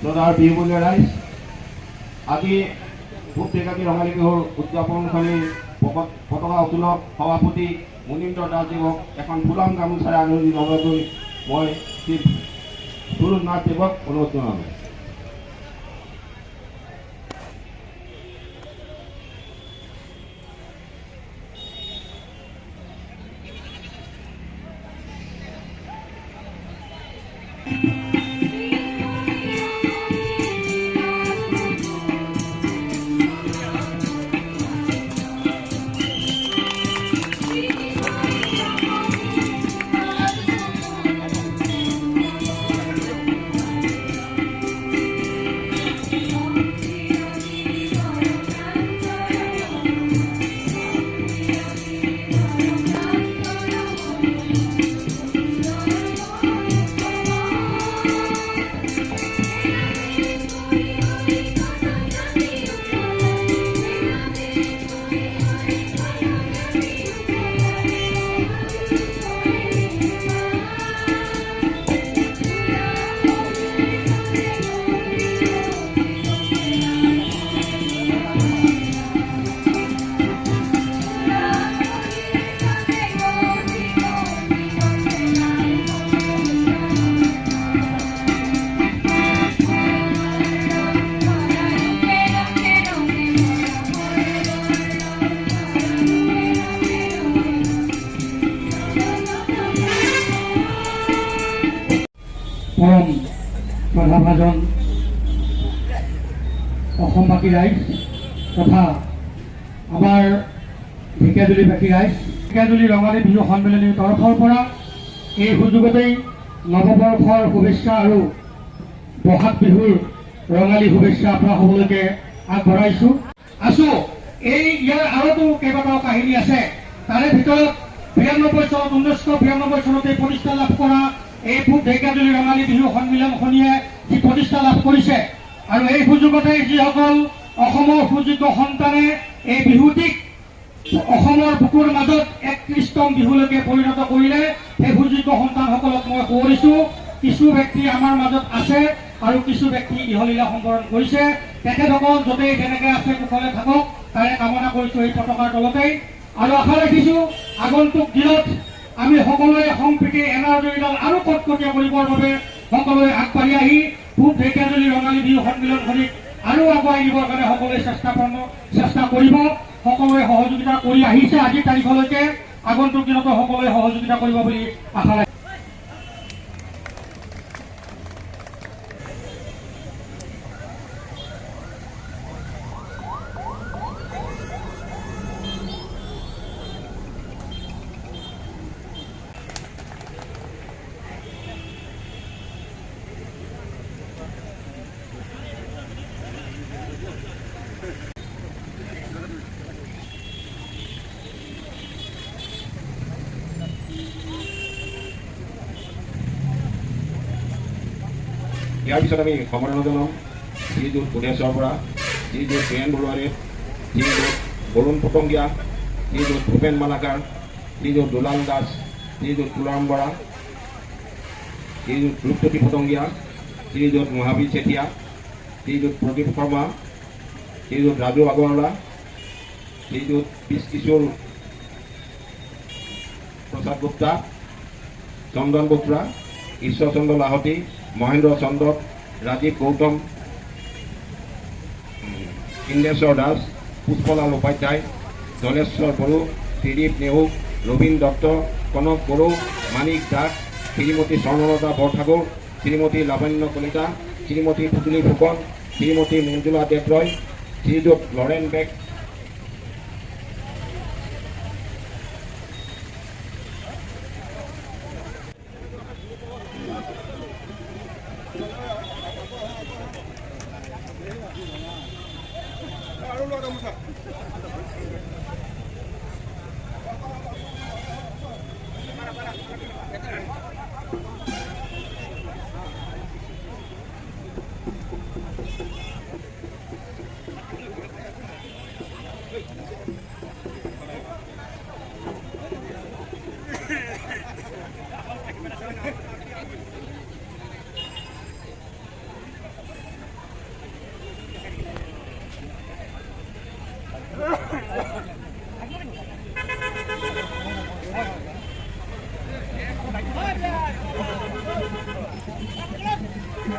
শ্ৰদ্ধাৰ বিহুমূলীয়া ৰাইজ আজি ডেকাতি ৰঙালী বিহুৰ উদযাপনকাৰী পতাকা উত্তোলক, সভাপতি মুনীন্দ্ৰ দাসদেৱক এখন ফুলাম গামোচাৰে আদৰণি জনাবলৈ মই শ্ৰী নাথ দেৱক অনুৰোধ জনালোঁ পৰম শ্ৰদ্ধাভাজন অসমবাসী ৰাইজ তথা আমাৰ ঢেকীয়াজুলিবাসী ৰাইজ ঢেকীয়াজুলি ৰঙালী বিহু সন্মিলনীৰ তৰফৰ পৰা এই সুযোগতেই নৱবৰ্ষৰ শুভেচ্ছা আৰু বহাগ বিহুৰ ৰঙালী শুভেচ্ছা আপোনাৰ সকলোকে আগবঢ়াইছোঁ। আছো, এই ইয়াৰ আৰতো কেইবাটাও কাহিনী আছে। তাৰে ভিতৰত বিৰান্নব্বৈ চনত, ঊনৈছশ বিৰান্নব্বৈ চনতে প্ৰতিষ্ঠা লাভ কৰা এই পূব ঢেকীয়াজুলি ৰঙালী বিহু সন্মিলনখনিয়ে যি প্ৰতিষ্ঠা লাভ কৰিছে। আৰু এই সুযোগতে যিসকল অসমৰ সুযোগ্য সন্তানে এই বিহুটিক অসমৰ বুকুৰ মাজত এক কৃষ্টম বিহুলৈকে পৰিণত কৰিলে, সেই সুযোগ্য সন্তানসকলক মই সোঁৱৰিছো। কিছু ব্যক্তি আমাৰ মাজত আছে আৰু কিছু ব্যক্তি ইহলীলা সম্বৰণ কৰিছে। তেখেতসকল য'তেই যেনেকে আছে কুশলে থাকক, তাৰে কামনা কৰিছো এই পতাকাৰ তলতেই। আৰু আশা ৰাখিছো, আগন্তুক দিনত আমি সকলোৱে সম্প্ৰীতি এনাজৰীডাল আৰু কটকটীয়া কৰিবৰ বাবে সকলোৱে আগবাঢ়ি আহি পূব ঢেকীয়াজুলি ৰঙালী বিহু সন্মিলনখনিক আৰু আগুৱাই নিবৰ কাৰণে সকলোৱে চেষ্টাপন্ন চেষ্টা কৰিব। সকলোৱে সহযোগিতা কৰি আহিছে আজিৰ তাৰিখলৈকে। আগন্তুক দিনতো সকলোৱে সহযোগিতা কৰিব বুলি আশা ইয়াৰ পিছত আমি সম্বৰ্ধনা জনাম শ্ৰীযুত ভুৱনেশ্বৰ পৰা শ্ৰীযুত বীৰেণ বৰুৱাৰী শ্ৰীযুত বৰুণ পটংগীয়া শ্ৰীযুত ভূপেন মালাকাৰ শ্ৰীযুত দুলাল দাস শ্ৰীযুত তুলাৰাম বৰা শ্ৰীযুত ৰূপজ্যোতি পটংগীয়া শ্ৰীযুত মহাবীৰ চেতিয়া শ্ৰীযুত প্ৰদীপ শৰ্মা শ্ৰীযুত ৰাজু আগৰৱালা শ্ৰীযুত পিছ কিশোৰ প্ৰসাদ গুপ্তা চন্দন বত্ৰা ঈশ্বৰচন্দ্ৰ লাহতি মহেন্দ্ৰ চন্দ্ৰ ৰাজীৱ গৌতম উম, ইন্দ্ৰেশ্বৰ দাস পুষ্পলাল উপাধ্যায় ধনেশ্বৰ বড়ো ত্ৰিদীপ নেওগ ৰবীন দত্ত কনক বড়ো মানিক দাস শ্ৰীমতী স্বৰ্ণলতা বৰঠাকুৰ শ্ৰীমতী লাৱণ্য কলিতা শ্ৰীমতী পুতুলি ফুকন শ্ৰীমতী মঞ্জুলা দেৱৰয় শ্ৰীযুত লৰেণ বেগ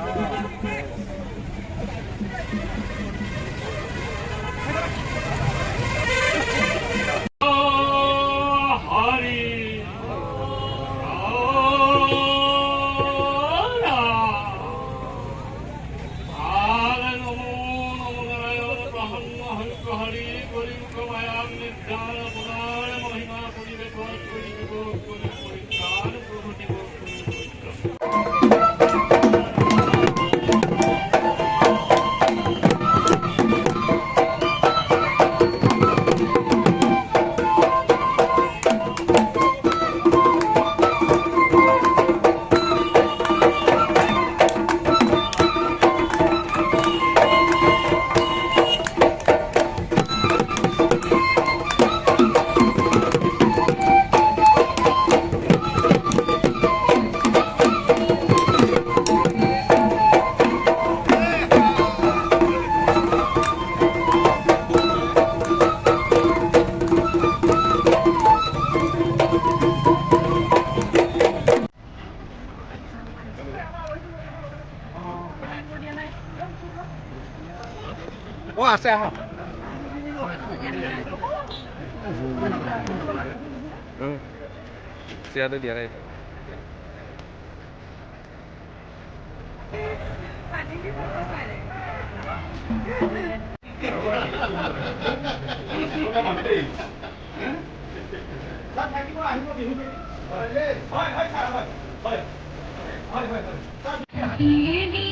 Yeah. xe hả? Ừ. Xe tới địa đây. Hãy subscribe cho kênh Ghiền Mì Gõ Để không bỏ lỡ những video hấp dẫn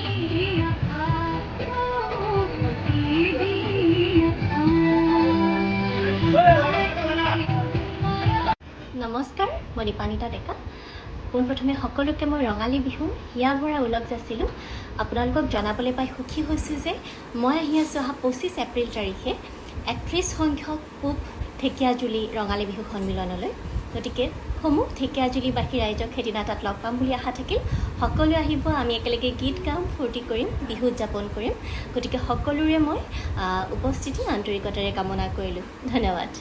নমস্কাৰ মই দীপানিতা ডেকা। পোনপ্ৰথমে সকলোকে মই ৰঙালী বিহু হিয়া ভৰা ওলগ যাছিলোঁ আপোনালোকক জনাবলৈ পাই সুখী হৈছোঁ যে মই আহি আছোঁ অহা পঁচিছ এপ্ৰিল তাৰিখে একত্ৰিছ সংখ্যক পূব ঢেকীয়াজুলি ৰঙালী বিহু সন্মিলনলৈ। গতিকে সমূহ ঢেকীয়াজুলিবাসী ৰাইজক সেইদিনা তাত লগ পাম বুলি আশা থাকিল। সকলোৱে আহিব আমি একেলগে গীত গাম ফূৰ্তি কৰিম বিহু উদযাপন কৰিম। গতিকে সকলোৰে মই উপস্থিতি আন্তৰিকতাৰে কামনা কৰিলোঁ। ধন্যবাদ।